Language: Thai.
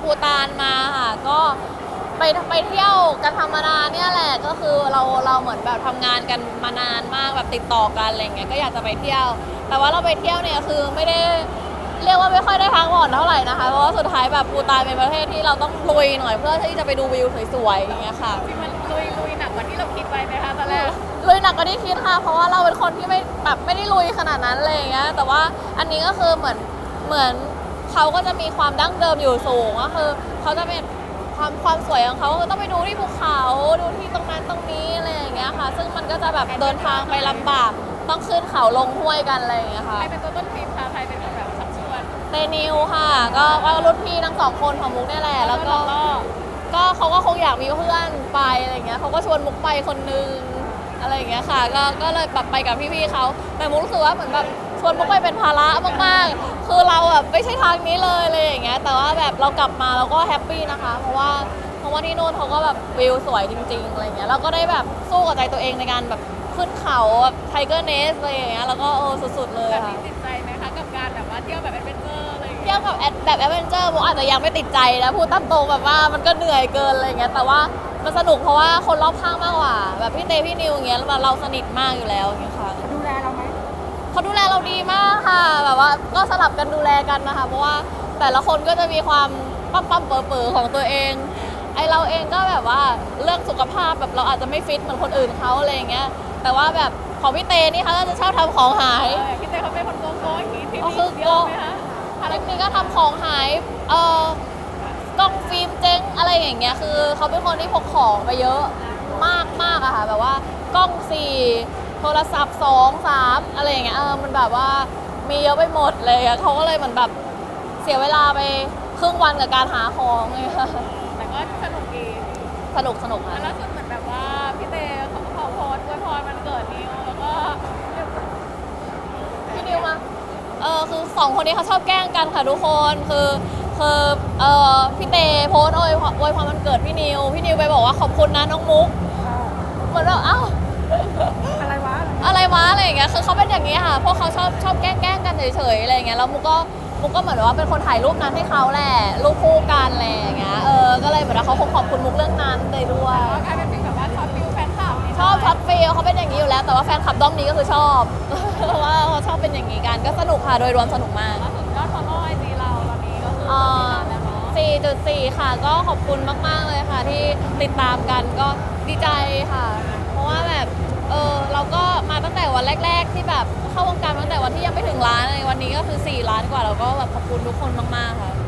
ปูตานมาค่ะก็ไปไปเที่ยวกันธรรมดาเนี่ยแหละก็คือเราเราเหมือนแบบทำงานกันมานานมากแบบติดต่อกันอะไรเงี้ยก็อยากจะไปเที่ยว แต่ว่าเราไปเที่ยวเนี่ยคือไม่ได้เรียกว่าไม่ค่อยได้พักผ่อนเท่าไหร่นะคะเพราะว่าสุดท้ายแบบปูตานเป็นประเทศที่เราต้องลุยหน่อยเพื่อที่จะไปดูวิวสวยๆอย่างเงี้ยค่ะ ที่มันลุยลุยหนักกว่าที่เราคิดไว้ไหมคะตอนแรกลุยหนักกว่าที่คิดค่ะ เพราะว่าเราเป็นคนที่ไม่แบบไม่ได้ลุยขนาดนั้นเลยอย่างเงี้ย แต่ว่าอันนี้ก็คือเหมือนเหมือน เขาก็จะมีความดั้งเดิมอยู่สูงก็คือเขาจะเป็นความความสวยของเขาก็คือต้องไปดูที่ภูเขาดูที่ตรงนั้นตรงนี้อะไรอย่างเงี้ยค่ะ ซึ่งมันก็จะแบบเดินทางไปลำบากต้องขึ้นเขาลงห้วยกันอะไรอย่างเงี้ยค่ะ ใครเป็นตัวต้นทริปคะใครเป็นคนแบบชักชวนเตนิวค่ะ ก็ก็รุ่นพี่ทั้งสองคนของมุกเนี่ยแหละ แล้วก็ก็เขาก็คงอยากมีเพื่อนไปอะไรเงี้ยเขาก็ชวนมุกไปคนนึงอะไรอย่างเงี้ยค่ะ ก็ก็เลยแบบไปกับพี่ๆเขาแต่มุกรู้สึกว่าเหมือนแบบ ชวนมุกไปเป็นภาระมากๆ คือเราแบบไม่ใช่ทางนี้เลยอะไรอย่างเงี้ย แต่ว่าแบบเรากลับมาเราก็แฮปปี้นะคะ เพราะว่าเพราะว่าที่นู่นเขาก็แบบวิวสวยจริงๆอะไรเงี้ย เราก็ได้แบบสู้กับใจตัวเองในการแบบขึ้นเขาไทเกอร์เนสอะไรอย่างเงี้ย แล้วก็เออสุดๆเลยแบบค่ะ นี้ติดใจไหมคะกับการแบบว่าเที่ยวแบบแอดเวนเจอร์อะไรอย่างเงี้ยเที่ยวกับแอดแบบแอดเวนเจอร์มุกอาจจะยังไม่ติดใจนะพูดตามตรงแบบว่ามันก็เหนื่อยเกินอะไรเงี้ยแต่ว่ามันสนุกเพราะว่าคนรอบข้างมากกว่า แบบพี่เตพี่นิวอย่างเงี้ยเราสนิทมากอยู่แล้วอย่างเงี้ยค่ะดูแลเราไหม เขาดูแลเราดีมากค่ะ แบบว่าก็สลับกันดูแลกันนะคะ เพราะว่าแต่ละคนก็จะมีความปั๊มปั๊มเป๋อเป๋อของตัวเอง ไอเราเองก็แบบว่าเรื่องสุขภาพแบบเราอาจจะไม่ฟิตเหมือนคนอื่นเขาอะไรอย่างเงี้ย แต่ว่าแบบของพี่เตนี่เขาก็จะชอบทำของหายเออพี่เต้เขาเป็นคนโกโก้อย่างงี้ที่ก็นี่คือเยอะไหมคะทริปนี้ก็ทำของหาย เอ่อกล้องฟิล์มเจ๊งอะไรอย่างเงี้ย คือเขาเป็นคนที่พกของไปเยอะมากมากอะค่ะ แบบว่ากล้องสี่โทรศัพท์สองสามอะไรอย่างเงี้ย เออ มันแบบว่ามีเยอะไปหมดเลยอะเขาก็เลยเหมือนแบบเสียเวลาไปครึ่งวันกับการหาของเลยค่ะแต่ก็สนุกดีสนุกสนุกค่ะ แล้วล่าสุดเหมือนแบบว่าพี่เต้เขาก็โพสต์อวยพรวันเกิดนิวแล้วก็พี่นิวมา เออคือสองคนนี้เขาชอบแกล้งกันค่ะทุกคนคือคือเออพี่เตโพสต์อวยพรอวยพรวันเกิดพี่นิว พี่นิวไปบอกว่าขอบคุณนะน้องมุกเหมือนแบบอ้าวอะไรวะอะไรวะอะไรอย่างเงี้ยคือเขาเป็น อย่างนี้ค่ะ พวกเขาชอบชอบแกล้งแกล้งกันเฉยๆอะไรอย่างเงี้ย แล้วมุกก็มุกก็เหมือนว่าเป็นคนถ่ายรูปนั้นให้เขาแหละ รูปคู่กันอะไรอย่างเงี้ย เออ ก็เลยเหมือนว่าเขาคงขอบคุณมุกเรื่องนั้นเลยด้วยก็กลายเป็นฟีลแบบว่าช็อตฟิลแฟนคลับนี่ชอบช็อตฟิลเขาเป็นอย่างนี้อยู่แล้ว แต่ว่าแฟนคลับด้อมนี้ก็คือชอบเพราะว่าเขาชอบเป็นอย่างนี้กัน ก็สนุกค่ะ โดยรวมสนุกมาก ล่าสุดยอดฟอลโล่ไอจีเราตอนนี้ก็คือเอ่อ4ล้านแล้วเนาะ4.4 ค่ะก็ขอบคุณมาก ๆ เลยค่ะที่ติดตามกันก็ดีใจค่ะ เพราะว่าแบบเออเราก็มาตั้งแต่วันแรกๆ ที่แบบเข้าวงการมาตั้งแต่วันที่ยังไม่ถึงล้านเลยวันนี้ก็คือ 4 ล้านกว่าเราก็แบบขอบคุณทุกคนมากๆค่ะ